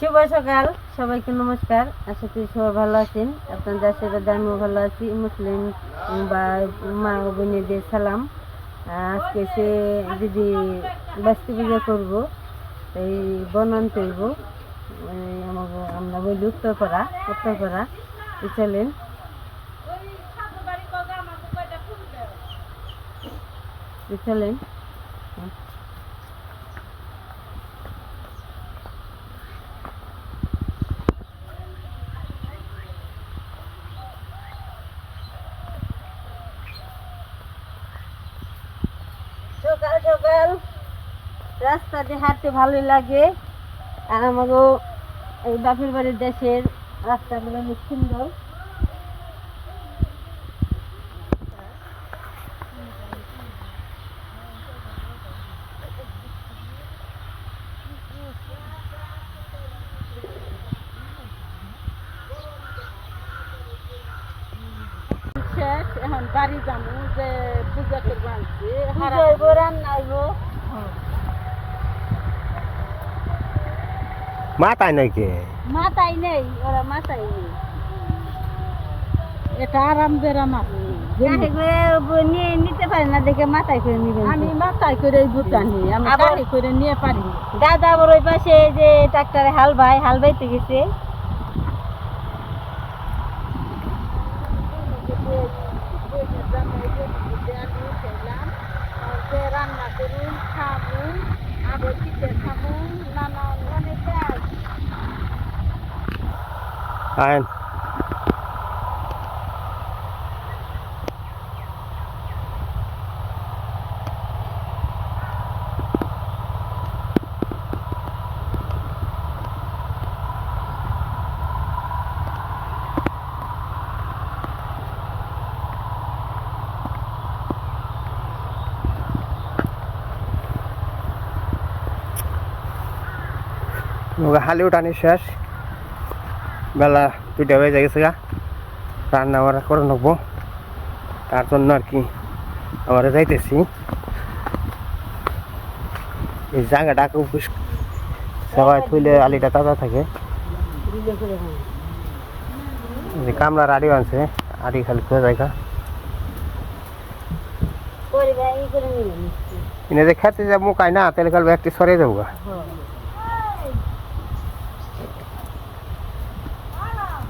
শুভ সকাল, সবাইকে নমস্কার। আশা করি সবাই ভালো আছেন। আপনার দেশের আমিও ভালো আছি। মুসলিম বা মা বোনেদের সালাম। আজকে সে দিদি বাস্তু পূজা করব, এই বনন করব আমরা বলি উত্তরপাড়া তো চলেন। চলেন সকাল সকাল রাস্তা দিয়ে হাঁটতে ভালোই লাগে। আর আমাকেও এই বাপের বাড়ির দেশের রাস্তাগুলো অনেক সুন্দর। এখন বাড়ি যাব যে পূজা করব আনছি রান্না হইব। মাথায় নাকি মাথায় নেই ওরা মাথায় নেই। এটা আরাম বেরাম নিয়ে নিতে পারে না দেখে মাথায় করে নিবেন আমি মাথায় করে এই বুটানি আমি গাড়ি করে নিয়ে পারি। দাদা আবার ওই পাশে যে ট্রাক্টরে হাল ভাই হাল বাইতে গেছে। রান্না করুন খাবুন আবার পিঠে খাবুন নানান অনেক কাজ আইন হালি উঠানি শেষ বেলা দুইটা বেজে গেছে গা। রান্না বান্না করে নেব। তার জন্য আর কি আমরা যাইতেছি। এই জায়গাটা খুব সবাই থুইলে আলিটা তাজা থাকে। যে কামলা আড়ি আনছে আড়ি খালি খোঁজা জায়গা। এনে যে খেতে যা মুখায় না তাহলে কাল একটি সরে যাব গা হ্যাঁ নে।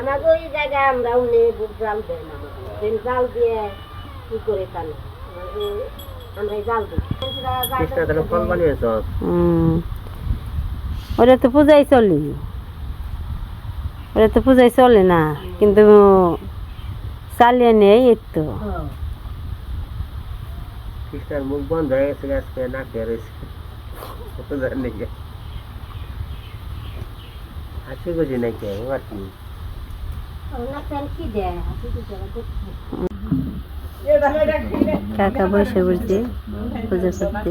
আমাকে ওই জায়গায় আমরা উনি বুক জাল দেন আমাকে জাল দিয়ে কি করে তা আমরা জাল দিই। ওরা তো পূজায় চলে। ওরা তো পূজায় চলে না কিন্তু চালিয়ে নেই এই তো। খ্রিস্টান মুখ বন্ধ হয়ে গেছে আজকে না খেয়ে রয়েছে হাসি খুশি নাই কে? আর কি? কাকা বসে বলছে পুজো করতে।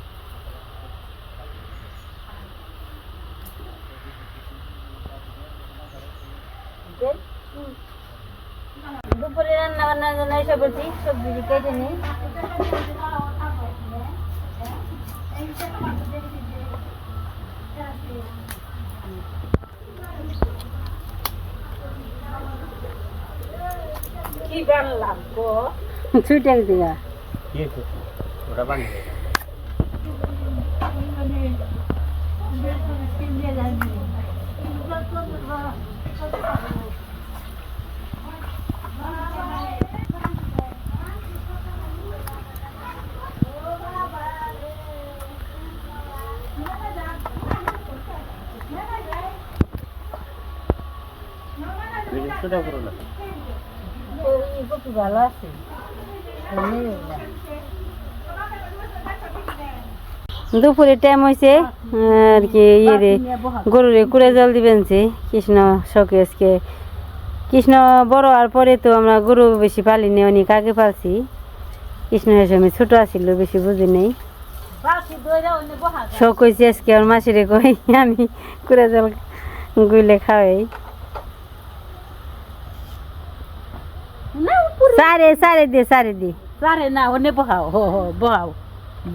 দুপুরে রান্না বান্নার জন্য এসে বলছি সবজি কেটে নিই কি বানলাম গো? ছুটে দিগা কি ওটা বানিয়ে বেশি ছোটো করো না দুপুরে টাইম হয়েছে আর কি ইয়ে রে, গরুরে কুড়ে জল দিবেন যে, কৃষ্ণ শখে আজকে। কৃষ্ণ বড় হওয়ার পরে তো আমরা গরু বেশি পালিনি অনেক আগে পালছি। কৃষ্ণ সময় ছোট আছিল, বেশি বুঝি নেই। শখ হয়েছে আজকে আমার মাসিরে কই, আমি কুড়ে জল গুলে খাওয়াই। সারে সারে দে সারে দে সারে না ওনে বহাও হো হো বহাও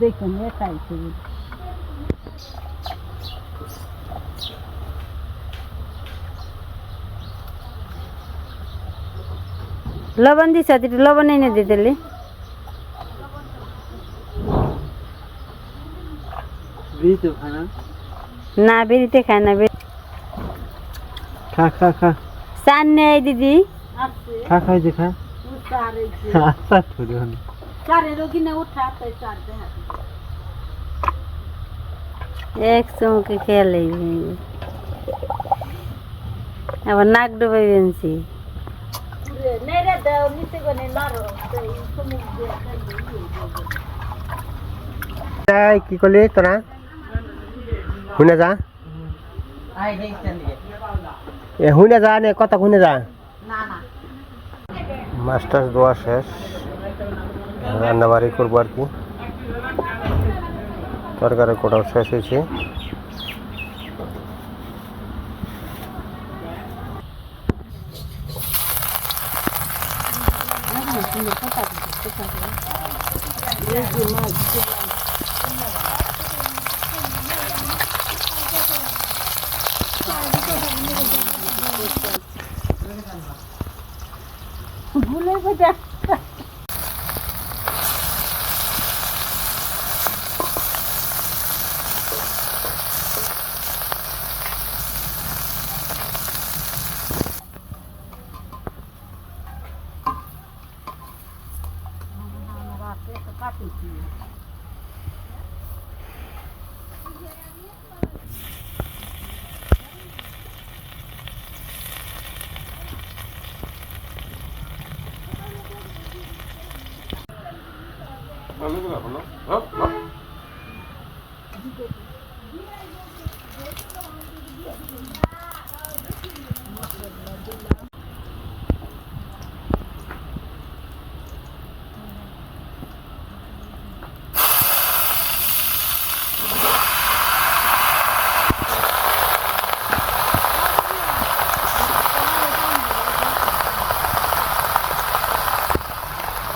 দেখুন এটাই ছবি লবণ দিছ একটু লবণ এনে দে তাহলে বিড়ি খানা না বেরিতে খায় না বেরি খা খা খা চান নেই দিদি খা খাই যে খা সারে আচ্ছা ছোট সারে রোগিনে উঠা তাই সার দেখা এক চমকে খেলে আবার নাক দিয়ে যাই কি করলি তোরা শুনে যা এ শুনে যা নে কথা শুনে যা মাস্টার দেওয়া শেষ। রান্নাবাড়ি করব আর কি। তরকারি কোটাও শেষ হয়েছে। ভুলে বোঝা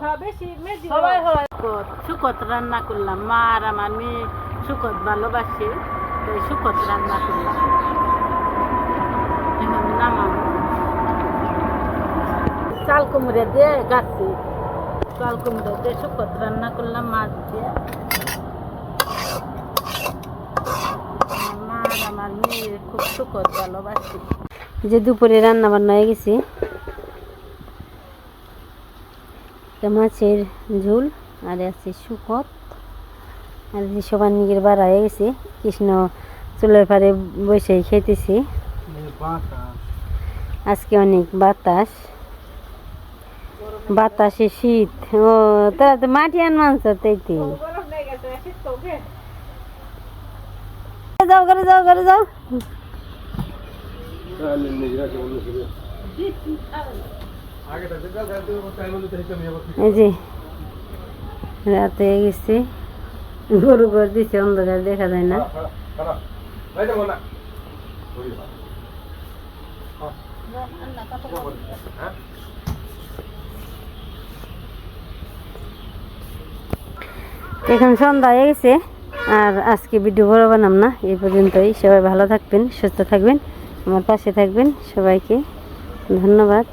হ্যাঁ বেশি মিডিয়াম সবাই হয়। সুকত রান্না করলাম। মা আর আমার মেয়ে সুকত ভালোবাসে তাই সুকত রান্না করলাম এখন নামাবো চাল কুমড়ে দিয়ে গাছি। চাল কুমড়ে দিয়ে সুকত রান্না করলাম মাছ দিয়ে। মা আমার মেয়ে খুব সুকত ভালোবাসে। যে দুপুরে রান্না বান্না হয়ে গেছে। মাছের ঝোল আর আছে শুকত। আর সবার নিজের বাড়া হয়ে গেছে। কৃষ্ণ চুলের পাড়ে বসে খেতেছি আজকে অনেক বাতাস। বাতাসে শীত। ও তারা তো মাটিয়ান মাংস তাইতে যাও করে যাও করে যাও। যে, রাতে হয়ে গেছে। গরু ঘর দিছে, অন্ধকার দেখা যায় না। এখন সন্ধ্যা হয়ে গেছে আর আজকে ভিডিও বড় বানাম না, এই পর্যন্তই। সবাই ভালো থাকবেন, সুস্থ থাকবেন, আমার পাশে থাকবেন। সবাইকে ধন্যবাদ।